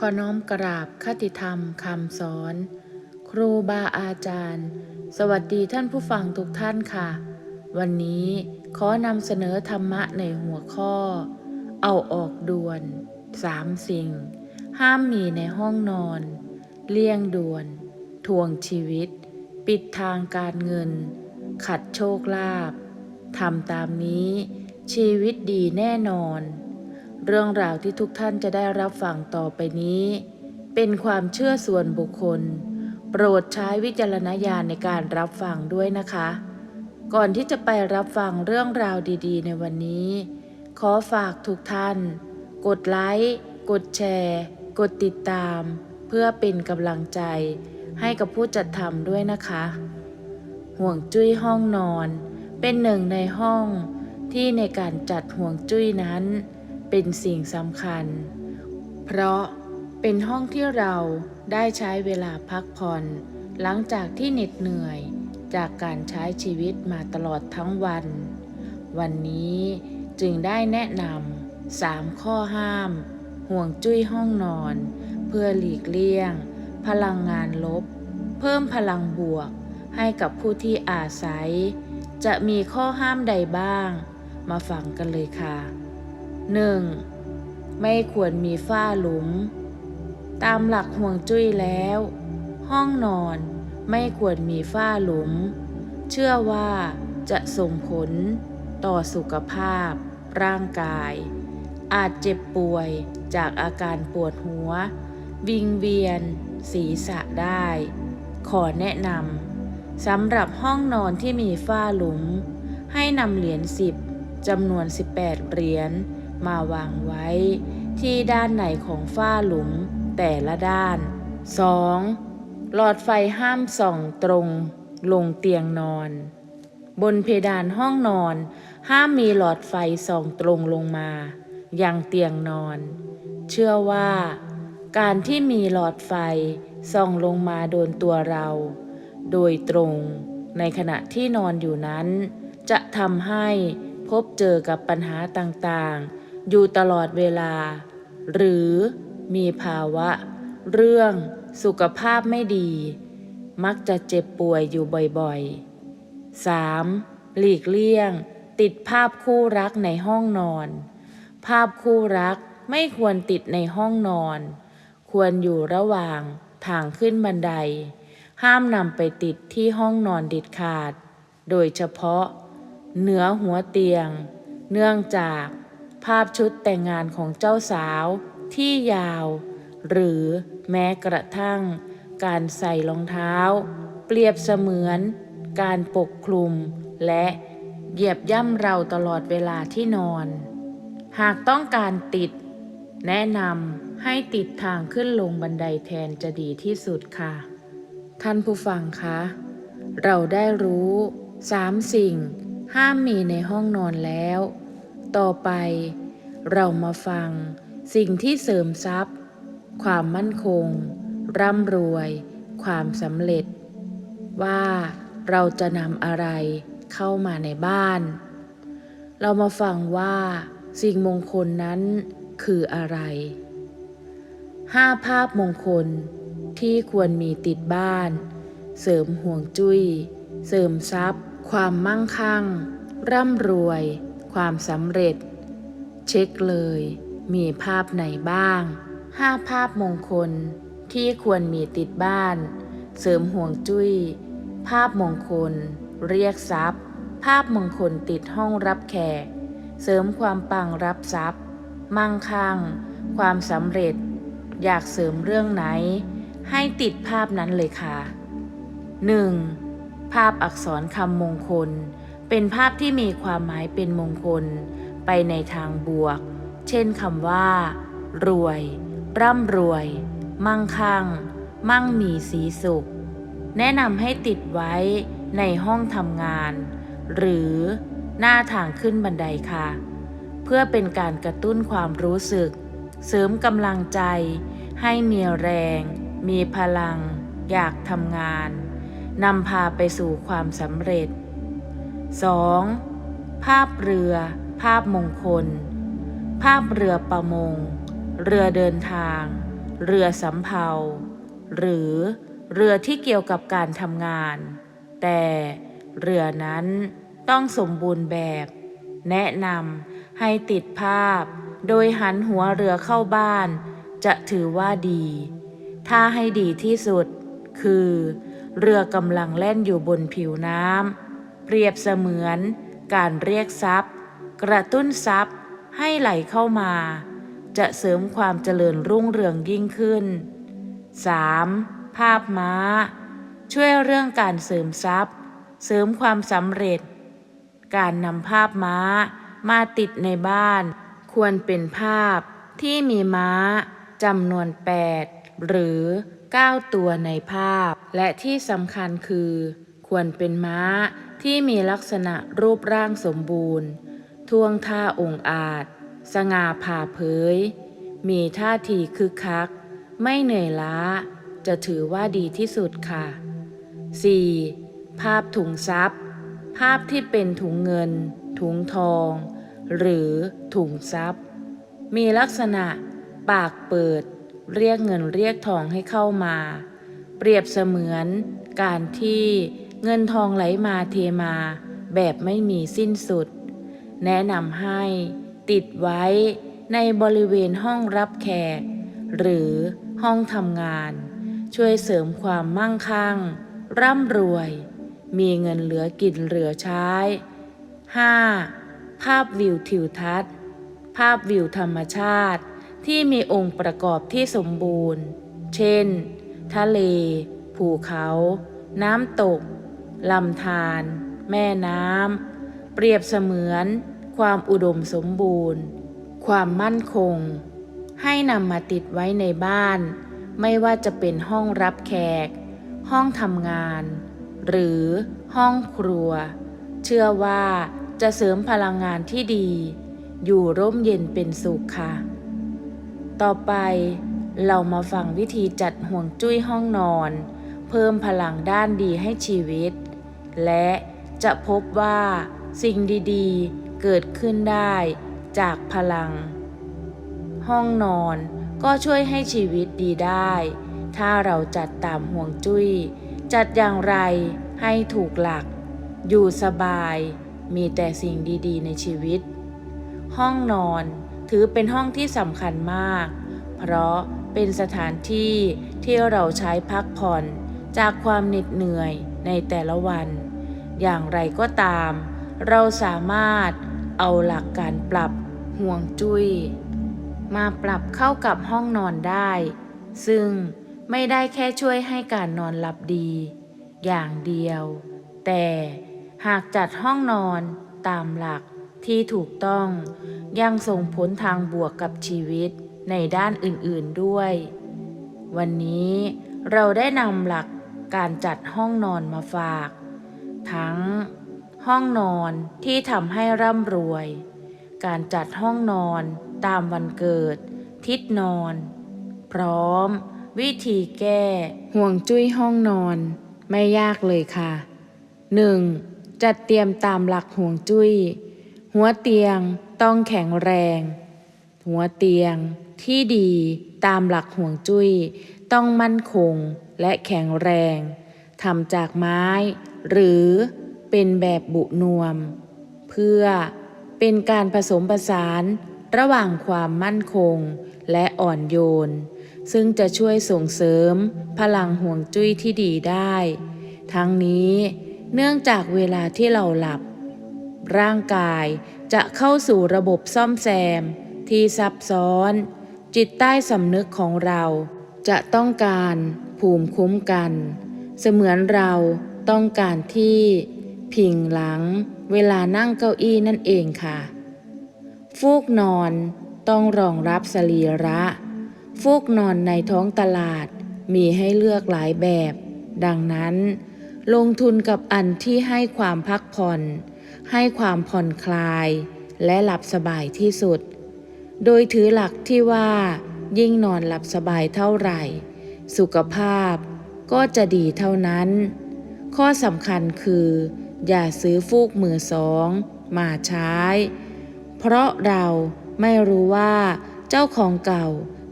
ขอน้อมกราบคติธรรมคำสอน ครูบาอาจารย์ สวัสดีท่านผู้ฟังทุกท่านค่ะ วันนี้ขอนำเสนอธรรมะในหัวข้อ เอาออกด่วนสามสิ่ง ห้ามมีในห้องนอน เลี่ยงด่วน ทวงชีวิต ปิดทางการเงิน ขัดโชคลาภทำตามนี้ชีวิตดีแน่นอน เรื่องราวที่ทุกท่านจะได้รับฟังต่อไปนี้ เป็นความเชื่อส่วนบุคคล โปรดใช้วิจารณญาณในการรับฟังด้วยนะคะ ก่อนที่จะไปรับฟังเรื่องราวดีๆ ในวันนี้ ขอฝากทุกท่าน กดไลค์ กดแชร์ กดติดตาม เพื่อเป็นกำลังใจให้กับผู้จัดทำด้วยนะคะ ห่วงจุ้ยห้องนอน เป็นหนึ่งในห้องที่ในการจัดห่วงจุ้ยนั้น เป็นสิ่งสำคัญ เพราะเป็นห้องที่เราได้ใช้เวลาพักผ่อน หลังจากที่เหน็ดเหนื่อยจากการใช้ชีวิตมาตลอดทั้งวัน วันนี้จึงได้แนะนำสามข้อห้าม ห่วงจุ้ยห้องนอน เพื่อหลีกเลี่ยง พลังงานลบ เพิ่มพลังบวก ให้กับผู้ที่อาศัย จะมีข้อห้ามใดบ้าง มาฟังกันเลยค่ะ 1. ไม่ควรมีฝ้าหลุม ตามหลักห่วงจุ้ยแล้ว ห้องนอนไม่ควรมีฝ้าหลุม เชื่อว่าจะส่งผลต่อสุขภาพ ร่างกาย อาจเจ็บป่วยจากอาการปวดหัว วิงเวียน ศีรษะได้ ขอแนะนำสำหรับห้องนอนที่มีฝ้าหลุม ให้นำเหรียญสิบจำนวน 18 เหรียญ มาวางไว้ ที่ด้านไหนของฝ้าหลุมแต่ละด้าน 2. หลอดไฟห้ามส่องตรง ลงเตียงนอน บนเพดานห้องนอน ห้ามมีหลอดไฟส่องตรงลงมา ยังเตียงนอน เชื่อว่า การที่มีหลอดไฟส่องลงมาโดนตัวเรา โดยตรงในขณะที่นอนอยู่นั้น จะทำให้พบเจอกับปัญหาต่างๆ อยู่ตลอดเวลา หรือมีภาวะ เรื่องสุขภาพไม่ดี มักจะเจ็บป่วยอยู่บ่อยๆ 3. หลีกเลี่ยง ติดภาพคู่รักในห้องนอน ภาพคู่รักไม่ควรติดในห้องนอน ควรอยู่ระหว่างทางขึ้นบันได ห้ามนำไปติดที่ห้องนอนเด็ดขาด โดยเฉพาะ เหนือหัวเตียง เนื่องจาก ภาพชุดแต่งงานของเจ้าสาวที่ยาว หรือแม้กระทั่ง การใส่รองเท้า เปรียบเสมือน การปกคลุม และเหยียบย่ำเราตลอดเวลาที่นอน หากต้องการติด แนะนำให้ติดทางขึ้นลงบันไดแทนจะดีที่สุดค่ะ ท่านผู้ฟังคะ เราได้รู้สามสิ่ง ห้ามมีในห้องนอนแล้ว ต่อไปเรามาฟังสิ่งที่เสริมทรัพย์ ความมั่นคง ร่ำรวย ความสำเร็จ ว่าเราจะนำอะไรเข้ามาในบ้าน เรามาฟังว่าสิ่งมงคลนั้นคืออะไรห้าภาพมงคลที่ควรมีติดบ้าน เสริมห่วงจุย้ย เสริมทรัพย์ ความมั่งคั่ง ร่ำรวย ความสำเร็จ เช็คเลย มีภาพไหนบ้างห้าภาพมงคลที่ควรมีติดบ้าน เสริมห่วงจุย้ย ภาพมงคล เรียกทรัพย์ ภาพมงคลติดห้องรับแขก เสริมความปังรับทรัพย์ มั่งคั่ง ความสำเร็จ อยากเสริมเรื่องไหน ให้ติดภาพนั้นเลยค่ะ 1. ภาพอักษรคำมงคล เป็นภาพที่มีความหมายเป็นมงคลไปในทางบวก เช่นคำว่า รวย ร่ำรวย มั่งคั่ง มั่งมีสีสุข แนะนำให้ติดไว้ในห้องทำงาน หรือหน้าทางขึ้นบันไดค่ะ เพื่อเป็นการกระตุ้นความรู้สึก เสริมกำลังใจ ให้มีแรง มีพลัง อยากทำงานนำพาไปสู่ความสำเร็จ 2. ภาพเรือ ภาพมงคล ภาพเรือประมง เรือเดินทาง เรือสำเภา หรือเรือที่เกี่ยวกับการทำงาน แต่เรือนั้นต้องสมบูรณ์แบบ แนะนำให้ติดภาพ โดยหันหัวเรือเข้าบ้าน จะถือว่าดี ถ้าให้ดีที่สุด คือ เรือกำลังแล่นอยู่บนผิวน้ำ เปรียบเสมือน การเรียกทรัพย์ กระตุ้นทรัพย์ให้ไหลเข้ามา จะเสริมความเจริญรุ่งเรืองยิ่งขึ้น 3. ภาพม้า ช่วยเรื่องการเสริมทรัพย์ เสริมความสำเร็จ การนำภาพม้ามาติดในบ้าน ควรเป็นภาพที่มีม้าจำนวน 8 หรือ 9 ตัวในภาพ และที่สำคัญคือ ควรเป็นม้า ที่มีลักษณะรูปร่างสมบูรณ์ ท่วงท่าองอาจ สง่าผ่าเผย มีท่าทีคึกคัก ไม่เหนื่อยล้า จะถือว่าดีที่สุดค่ะ 4. ภาพถุงทรัพย์ ภาพที่เป็นถุงเงิน ถุงทอง หรือถุงทรัพย์ มีลักษณะปากเปิด เรียกเงินเรียกทองให้เข้ามา เปรียบเสมือนการที่ เงินทองไหลมาเทมาแบบไม่มีสิ้นสุด แนะนำให้ติดไว้ในบริเวณห้องรับแขก หรือห้องทำงาน ช่วยเสริมความมั่งคั่ง ร่ำรวย มีเงินเหลือกินเหลือใช้ 5. ภาพวิวทิวทัศน์ ภาพวิวธรรมชาติที่มีองค์ประกอบที่สมบูรณ์ เช่น ทะเล ภูเขา น้ำตก ลำธารแม่น้ำ เปรียบเสมือน ความอุดมสมบูรณ์ ความมั่นคง ให้นำมาติดไว้ในบ้าน ไม่ว่าจะเป็นห้องรับแขก ห้องทำงาน หรือห้องครัว เชื่อว่าจะเสริมพลังงานที่ดี อยู่ร่มเย็นเป็นสุขค่ะ ต่อไปเรามาฟังวิธีจัดห่วงจุ้ยห้องนอน เพิ่มพลังด้านดีให้ชีวิต และจะพบว่าสิ่งดีๆ เกิดขึ้นได้จากพลัง ห้องนอนก็ช่วยให้ชีวิตดีได้ ถ้าเราจัดตามห่วงจุ้ย จัดอย่างไรให้ถูกหลัก อยู่สบาย มีแต่สิ่งดีๆ ในชีวิต ห้องนอนถือเป็นห้องที่สำคัญมาก เพราะเป็นสถานที่ที่เราใช้พักผ่อนจากความเหน็ดเหนื่อยในแต่ละวัน อย่างไรก็ตาม เราสามารถเอาหลักการปรับห่วงจุย้ย มาปรับเข้ากับห้องนอนได้ ซึ่งไม่ได้แค่ช่วยให้การนอนหลับดี อย่างเดียว แต่หากจัดห้องนอนตามหลักที่ถูกต้อง ยังส่งผลทางบวกกับชีวิตในด้านอื่นๆด้วย วันนี้เราได้นำหลักการจัดห้องนอนมาฝาก ทั้ง ห้องนอนที่ทำให้ร่ำรวย การจัดห้องนอนตามวันเกิด ทิศนอน พร้อม วิธีแก้ ห่วงจุ้ยห้องนอน ไม่ยากเลยค่ะ 1. จัดเตรียมตามหลักห่วงจุ้ย หัวเตียงต้องแข็งแรง หัวเตียงที่ดีตามหลักห่วงจุ้ย ต้องมั่นคงและแข็งแรงทำจากไม้ หรือเป็นแบบบุนวม เพื่อเป็นการผสมผสานระหว่างความมั่นคงและอ่อนโยน ซึ่งจะช่วยส่งเสริมพลังห่วงจุ้ยที่ดีได้ ทั้งนี้เนื่องจากเวลาที่เราหลับ ร่างกายจะเข้าสู่ระบบซ่อมแซม ที่ซับซ้อน จิตใต้สำนึกของเรา จะต้องการภูมิคุ้มกัน เสมือนเรา ต้องการที่พิงหลังเวลานั่งเก้าอี้นั่นเองค่ะ ฟูกนอนต้องรองรับสรีระ ฟูกนอนในท้องตลาดมีให้เลือกหลายแบบ ดังนั้น ลงทุนกับอันที่ให้ความพักผ่อน ให้ความผ่อนคลาย และหลับสบายที่สุด โดยถือหลักที่ว่า ยิ่งนอนหลับสบายเท่าไหร่ สุขภาพก็จะดีเท่านั้น ข้อสำคัญคือ อย่าซื้อฟูกมือสองมาใช้ เพราะเราไม่รู้ว่าเจ้าของเก่า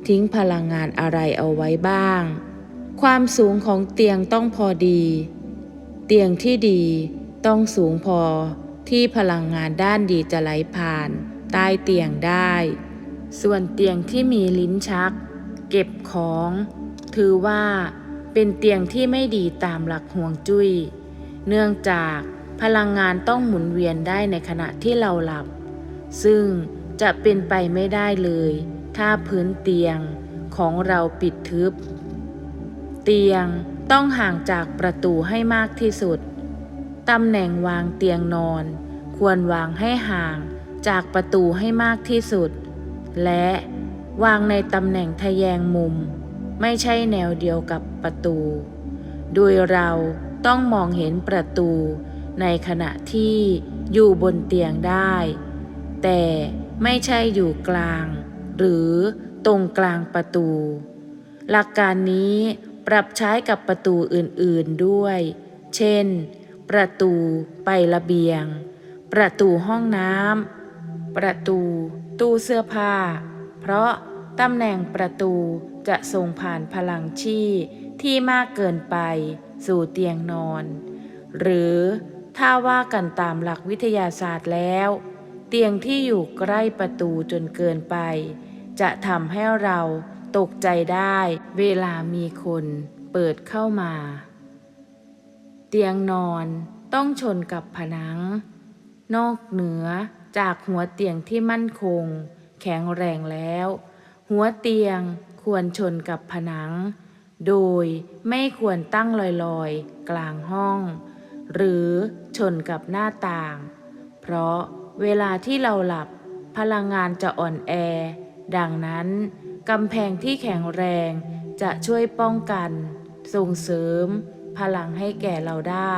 ทิ้งพลังงานอะไรเอาไว้บ้าง ความสูงของเตียงต้องพอดี เตียงที่ดีต้องสูงพอที่พลังงานด้านดีจะไหลผ่าน ใต้เตียงได้ ส่วนเตียงที่มีลิ้นชัก เก็บของ ถือว่า เป็นเตียงที่ไม่ดีตามหลักห่วงจุย้ย เนื่องจากพลังงานต้องหมุนเวียนได้ในขณะที่เราหลับ ซึ่งจะเป็นไปไม่ได้เลย ถ้าพื้นเตียงของเราปิดทึบ เตียงต้องห่างจากประตูให้มากที่สุด ตำแหน่งวางเตียงนอน ควรวางให้ห่างจากประตูให้มากที่สุด และวางในตำแหน่งทะแยงมุม ไม่ใช่แนวเดียวกับประตู โดยเราต้องมองเห็นประตูในขณะที่อยู่บนเตียงได้ แต่ไม่ใช่อยู่กลาง หรือตรงกลางประตู หลักการนี้ปรับใช้กับประตูอื่นๆด้วย เช่น ประตูไประเบียง ประตูห้องน้ำประตูตู้เสื้อผ้า เพราะ ตำแหน่งประตูจะส่งผ่านพลังชี่ที่มากเกินไปสู่เตียงนอน หรือถ้าว่ากันตามหลักวิทยาศาสตร์แล้ว เตียงที่อยู่ใกล้ประตูจนเกินไป จะทำให้เราตกใจได้เวลามีคนเปิดเข้ามา เตียงนอนต้องชนกับผนัง นอกเหนือจากหัวเตียงที่มั่นคง แข็งแรงแล้ว หัวเตียงควรชนกับผนัง โดยไม่ควรตั้งลอยๆ กลางห้อง หรือชนกับหน้าต่าง เพราะเวลาที่เราหลับพลังงานจะอ่อนแอ ดังนั้นกำแพงที่แข็งแรงจะช่วยป้องกัน ส่งเสริม พลังให้แก่เราได้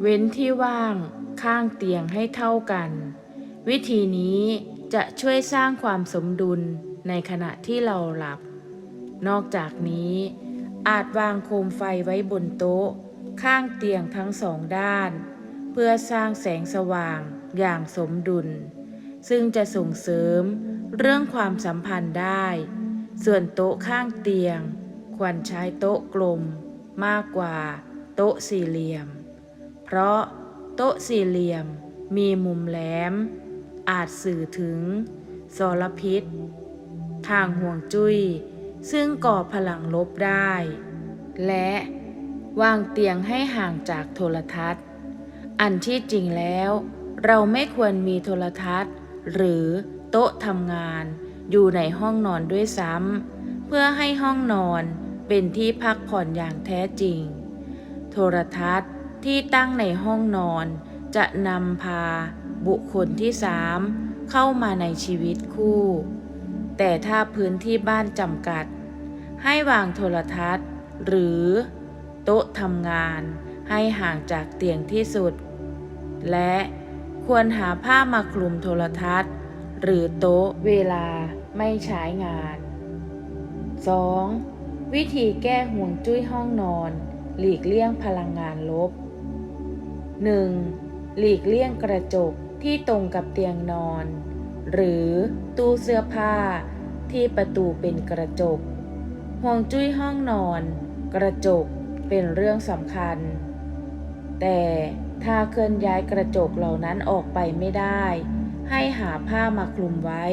เว้นที่ว่างข้างเตียงให้เท่ากัน วิธีนี้จะช่วยสร้างความสมดุล ในขณะที่เราหลับ นอกจากนี้ อาจวางโคมไฟไว้บนโต๊ะ ข้างเตียงทั้งสองด้าน เพื่อสร้างแสงสว่างอย่างสมดุล ซึ่งจะส่งเสริมเรื่องความสัมพันธ์ได้ ส่วนโต๊ะข้างเตียง ควรใช้โต๊ะกลมมากกว่าโต๊ะสี่เหลี่ยม เพราะโต๊ะสี่เหลี่ยมมีมุมแหลม อาจสื่อถึงสรพิษ ทางห่วงจุย้ย ซึ่งก่อพลังลบได้ และวางเตียงให้ห่างจากโทรทัศน์ อันที่จริงแล้ว เราไม่ควรมีโทรทัศน์ หรือโต๊ะทำงานอยู่ในห้องนอนด้วยซ้ำเพื่อให้ห้องนอนเป็นที่พักผ่อนอย่างแท้จริง โทรทัศน์ที่ตั้งในห้องนอนจะนำพาบุคคลที่สามเข้ามาในชีวิตคู่ แต่ถ้าพื้นที่บ้านจำกัด ให้วางโทรทัศน์ หรือโต๊ะทำงานให้ห่างจากเตียงที่สุด และควรหาผ้ามาคลุมโทรทัศน์ หรือโต๊ะเวลาไม่ใช้งาน 2. วิธีแก้ห่วงจุ้ยห้องนอน หลีกเลี่ยงพลังงานลบ 1. หลีกเลี่ยงกระจกที่ตรงกับเตียงนอน หรือตู้เสื้อผ้าที่ประตูเป็นกระจกห่วงจุ้ยห้องนอน กระจกเป็นเรื่องสำคัญ แต่ถ้าเคลื่อนย้ายกระจกเหล่านั้นออกไปไม่ได้ ให้หาผ้ามาคลุมไว้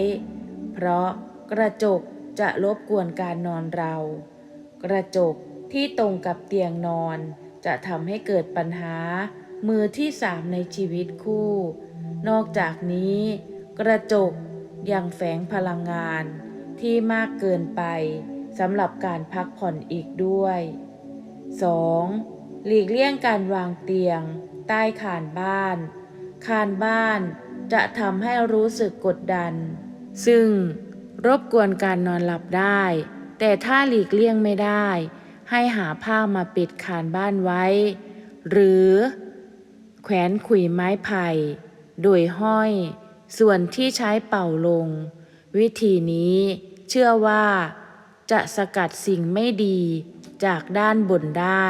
เพราะกระจกจะรบกวนการนอนเรา กระจกที่ตรงกับเตียงนอน จะทำให้เกิดปัญหามือที่สามในชีวิตคู่ นอกจากนี้ กระจกยังแฝงพลังงานที่มากเกินไปสำหรับการพักผ่อนอีกด้วย 2. หลีกเลี่ยงการวางเตียง ใต้คานบ้าน คานบ้านจะทำให้รู้สึกกดดัน ซึ่งรบกวนการนอนหลับได้ แต่ถ้าหลีกเลี่ยงไม่ได้ ให้หาผ้ามาปิดคานบ้านไว้ หรือ แขวนขุยไม้ไผ่ โดยห้อย ส่วนที่ใช้เป่าลง วิธีนี้เชื่อว่า จะสกัดสิ่งไม่ดีจากด้านบนได้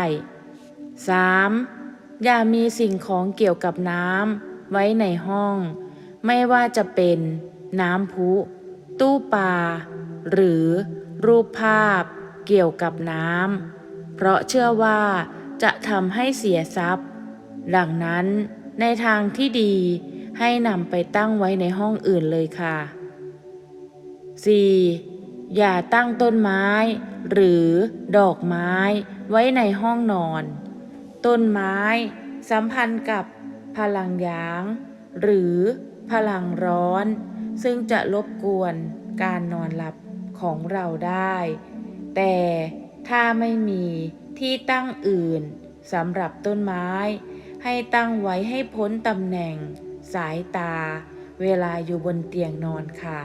3. อย่ามีสิ่งของเกี่ยวกับน้ำไว้ในห้อง ไม่ว่าจะเป็นน้ำพุ ตู้ปลาหรือรูปภาพเกี่ยวกับน้ำเพราะเชื่อว่าจะทำให้เสียทรัพย์ ดังนั้นในทางที่ดี ให้นำไปตั้งไว้ในห้องอื่นเลยค่ะ 4. อย่าตั้งต้นไม้ หรือดอกไม้ไว้ในห้องนอน ต้นไม้ สัมพันธ์กับพลังหยาง หรือพลังร้อน ซึ่งจะรบกวนการนอนหลับของเราได้ แต่ถ้าไม่มีที่ตั้งอื่นสำหรับต้นไม้ ให้ตั้งไว้ให้พ้นตำแหน่ง สายตา เวลาอยู่บนเตียงนอนค่ะ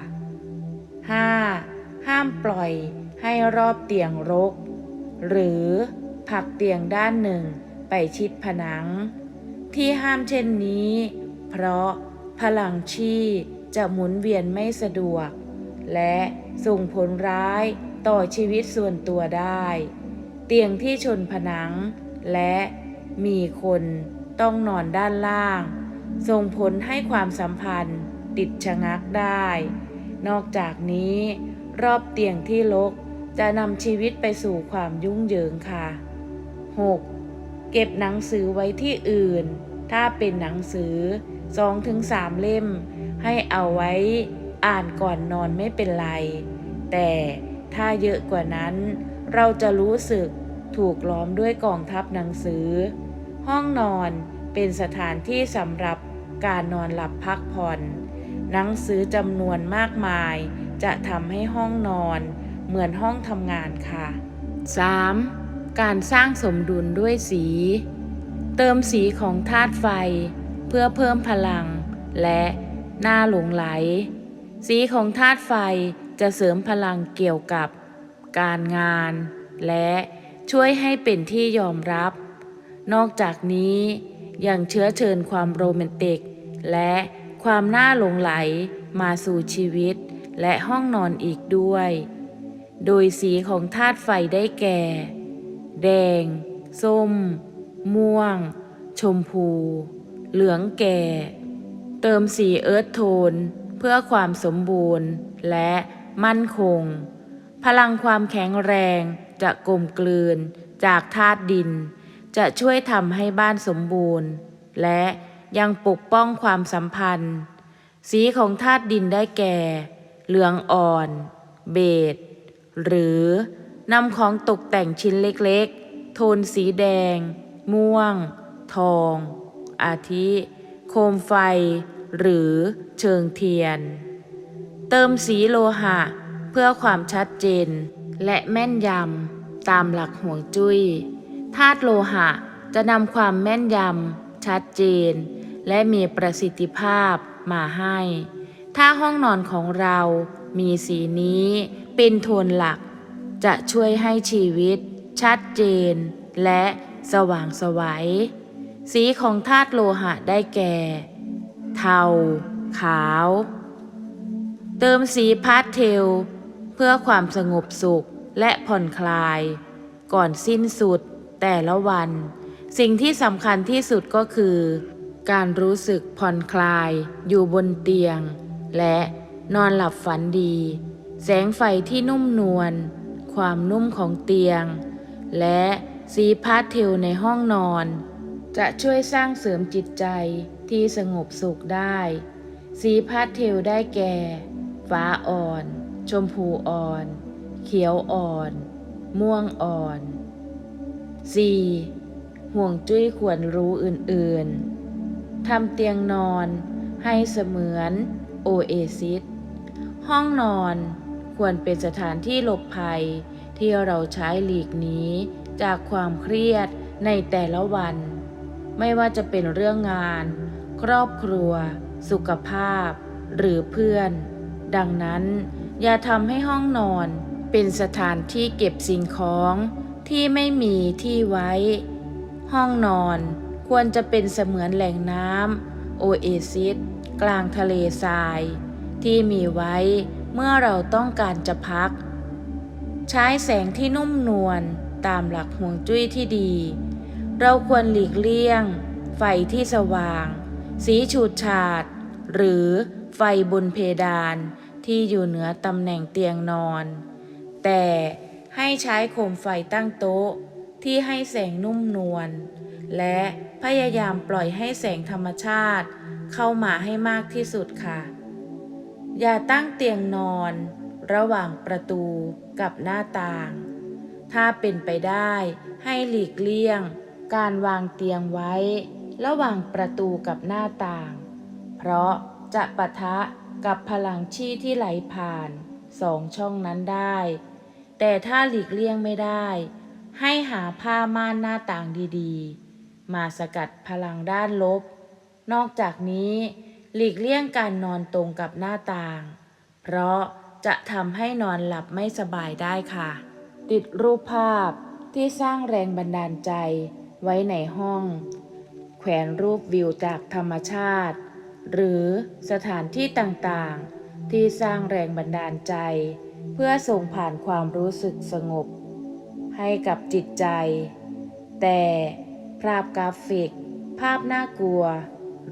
5. ห้ามปล่อยให้รอบเตียงรก หรือผักเตียงด้านหนึ่งไปชิดผนัง ที่ห้ามเช่นนี้ เพราะพลังชีจะหมุนเวียนไม่สะดวก และส่งผลร้ายต่อชีวิตส่วนตัวได้ เตียงที่ชนผนัง และมีคนต้องนอนด้านล่าง ส่งผลให้ความสัมพันธ์ติดชะงักได้ นอกจากนี้ รอบเตียงที่รกจะนำชีวิตไปสู่ความยุ่งเหยิงค่ะ 6. เก็บหนังสือไว้ที่อื่น ถ้าเป็นหนังสือ 2-3 เล่ม ให้เอาไว้อ่านก่อนนอนไม่เป็นไร แต่ถ้าเยอะกว่านั้น เราจะรู้สึกถูกล้อมด้วยกองทัพหนังสือ ห้องนอนเป็นสถานที่สำหรับ การนอนหลับพักผ่อน หนังสือจำนวนมากมาย จะทำให้ห้องนอน เหมือนห้องทำงานค่ะ 3. การสร้างสมดุลด้วยสี เติมสีของธาตุไฟ เพื่อเพิ่มพลัง และน่าหลงไหล สีของธาตุไฟจะเสริมพลังเกี่ยวกับ การงาน และช่วยให้เป็นที่ยอมรับ นอกจากนี้ยังเชื้อเชิญความโรแมนติก และความน่าหลงไหลมาสู่ชีวิตและห้องนอนอีกด้วย โดยสีของธาตุไฟได้แก่ แดง ส้ม ม่วง ชมพู เหลืองแก่ เติมสีเอิร์ธโทน เพื่อความสมบูรณ์และมั่นคง พลังความแข็งแรงจะกลมกลืนจากธาตุดิน จะช่วยทำให้บ้านสมบูรณ์ และ ยังปกป้องความสัมพันธ์ สีของธาตุดินได้แก่ เหลืองอ่อน เบจหรือนำของตกแต่งชิ้นเล็กๆ โทนสีแดง ม่วง ทอง อาทิ โคมไฟ หรือเชิงเทียน เติมสีโลหะ เพื่อความชัดเจน และแม่นยำตามหลักห่วงจุย้ยธาตุโลหะจะนำความแม่นยำชัดเจน และมีประสิทธิภาพมาให้ ถ้าห้องนอนของเรามีสีนี้เป็นโทนหลัก จะช่วยให้ชีวิต ชัดเจน และสว่างสวัย สีของธาตุโลหะได้แก่ เทา ขาว เติมสีพาสเทล เพื่อความสงบสุขและผ่อนคลาย ก่อนสิ้นสุดแต่ละวัน สิ่งที่สำคัญที่สุดก็คือ การรู้สึกผ่อนคลายอยู่บนเตียง และนอนหลับฝันดี แสงไฟที่นุ่มนวล ความนุ่มของเตียง และสีพาสเทลในห้องนอน จะช่วยสร้างเสริมจิตใจที่สงบสุขได้ สีพาสเทลได้แก่ ฟ้าอ่อน ชมพูอ่อน เขียวอ่อน ม่วงอ่อน 4. ห่วงจุ้ยควรรู้อื่น ๆ ทำเตียงนอน ให้เสมือนโอเอซิสห้องนอนควรเป็นสถานที่หลบภัย ที่เราใช้หลีกหนีจากความเครียดในแต่ละวัน ไม่ว่าจะเป็นเรื่องงาน ครอบครัว สุขภาพ หรือเพื่อน ดังนั้น อย่าทำให้ห้องนอนเป็นสถานที่เก็บสิ่งของที่ไม่มีที่ไว้ ห้องนอน ควรจะเป็นเสมือนแหล่งน้ำโอเอซิสกลางทะเลทราย ที่มีไว้เมื่อเราต้องการจะพัก ใช้แสงที่นุ่มนวลตามหลักห่วงจุ้ยที่ดี เราควรหลีกเลี่ยง ไฟที่สว่าง สีฉูดฉาด หรือไฟบนเพดานที่อยู่เหนือตำแหน่งเตียงนอน แต่ให้ใช้โคมไฟตั้งโต๊ะที่ให้แสงนุ่มนวล และพยายามปล่อยให้แสงธรรมชาติ เข้ามาให้มากที่สุดค่ะ อย่าตั้งเตียงนอน ระหว่างประตูกับหน้าต่าง ถ้าเป็นไปได้ให้หลีกเลี่ยง การวางเตียงไว้ ระหว่างประตูกับหน้าต่าง เพราะจะปะทะกับพลังชีที่ไหลผ่านสองช่องนั้นได้ แต่ถ้าหลีกเลี่ยงไม่ได้ ให้หาผ้าม่านหน้าต่างดีๆ มาสกัดพลังด้านลบ นอกจากนี้หลีกเลี่ยงการนอนตรงกับหน้าต่าง เพราะจะทำให้นอนหลับไม่สบายได้ค่ะ ติดรูปภาพที่สร้างแรงบันดาลใจไว้ในห้อง แขวนรูปวิวจากธรรมชาติ หรือสถานที่ต่างๆ ที่สร้างแรงบันดาลใจ เพื่อส่งผ่านความรู้สึกสงบ ให้กับจิตใจ แต่ ภาพกราฟิก ภาพน่ากลัว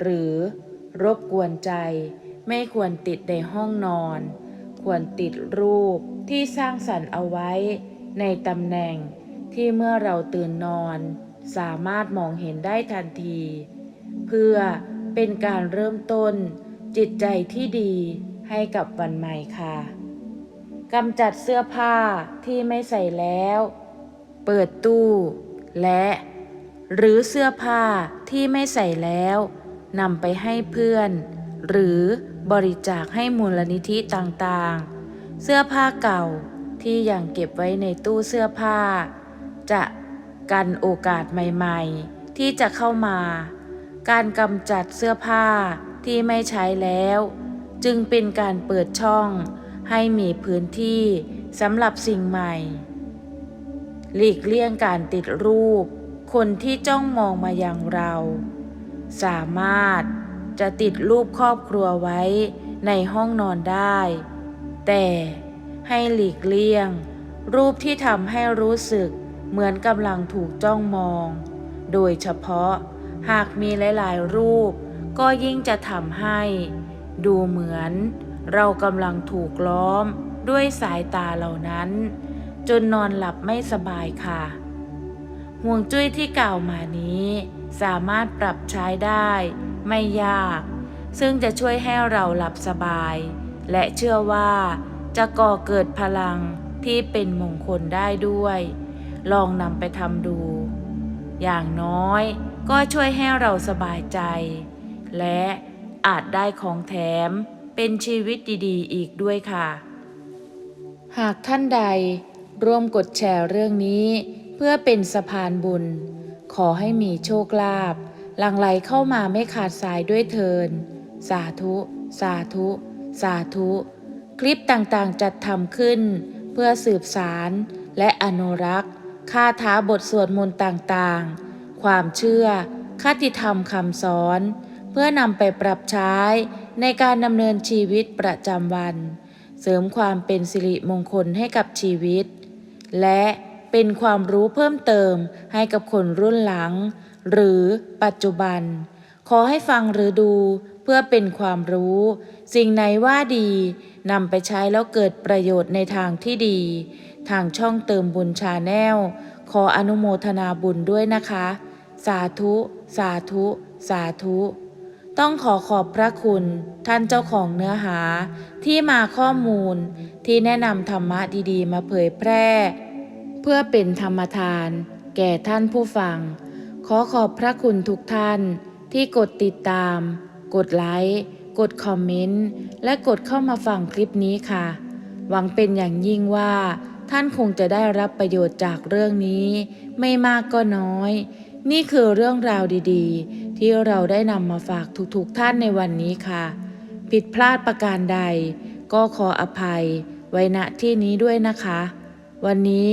หรือรบกวนใจ ไม่ควรติดในห้องนอน ควรติดรูปที่สร้างสรรค์เอาไว้ ในตำแหน่งที่เมื่อเราตื่นนอน สามารถมองเห็นได้ทันที เพื่อเป็นการเริ่มต้น จิตใจที่ดีให้กับวันใหม่ค่ะกำจัดเสื้อผ้าที่ไม่ใส่แล้ว เปิดตู้และ หรือเสื้อผ้าที่ไม่ใส่แล้วนำไปให้เพื่อน หรือบริจาคให้มูลนิธิต่างๆ เสื้อผ้าเก่าที่ยังเก็บไว้ในตู้เสื้อผ้า จะกันโอกาสใหม่ๆ ที่จะเข้ามา การกำจัดเสื้อผ้าที่ไม่ใช้แล้ว จึงเป็นการเปิดช่องให้มีพื้นที่สำหรับสิ่งใหม่ หลีกเลี่ยงการติดรูป คนที่จ้องมองมาอย่างเรา สามารถจะติดรูปครอบครัวไว้ในห้องนอนได้ แต่ให้หลีกเลี่ยง รูปที่ทำให้รู้สึกเหมือนกำลังถูกจ้องมอง โดยเฉพาะหากมีหลาย ๆ รูป ก็ยิ่งจะทำให้ ดูเหมือนเรากำลังถูกล้อมด้วยสายตาเหล่านั้น จนนอนหลับไม่สบายค่ะ ห่วงจุ้ยที่กล่าวมานี้ สามารถปรับใช้ได้ ไม่ยาก ซึ่งจะช่วยให้เราหลับสบาย และเชื่อว่าจะก่อเกิดพลังที่เป็นมงคลได้ด้วย ลองนำไปทำดู อย่างน้อยก็ช่วยให้เราสบายใจ และอาจได้ของแถมเป็นชีวิตดีๆ อีกด้วยค่ะ หากท่านใดร่วมกดแชร์เรื่องนี้ เพื่อเป็นสะพานบุญ ขอให้มีโชคลาภหลั่งไหลเข้ามาไม่ขาดสายด้วยเทิน สาธุ สาธุ สาธุ คลิปต่างๆจัดทำขึ้น เพื่อสืบสารและอนุรักษ์คาถาบทสวดมนต์ต่างๆ ความเชื่อคติธรรมคำสอน เพื่อนำไปปรับใช้ในการดำเนินชีวิตประจำวัน เสริมความเป็นสิริมงคลให้กับชีวิต และ เป็นความรู้เพิ่มเติมให้กับคนรุ่นหลัง หรือปัจจุบัน ขอให้ฟังหรือดูเพื่อเป็นความรู้ สิ่งไหนว่าดีนำไปใช้แล้วเกิดประโยชน์ในทางที่ดี ทางช่องเติมบุญชาแนล ขออนุโมทนาบุญด้วยนะคะ สาธุ สาธุ สาธุ ต้องขอขอบพระคุณ ท่านเจ้าของเนื้อหา ที่มาข้อมูลที่แนะนำธรรมะดีๆ มาเผยแพร่ พื่อเป็นธรรมทาน แก่ท่านผู้ฟัง ขอขอบพระคุณทุกท่านที่กดติดตาม กดไลค์ กดคอมเมนต์ และกดเข้ามาฟังคลิปนี้ค่ะ หวังเป็นอย่างยิ่งว่า ท่านคงจะได้รับประโยชน์จากเรื่องนี้ ไม่มากก็น้อย นี่คือเรื่องราวดีๆ ที่เราได้นำมาฝากทุกๆท่านในวันนี้ค่ะ ผิดพลาดประการใด ก็ขออภัย ไว้ณที่นี้ด้วยนะคะ วันนี้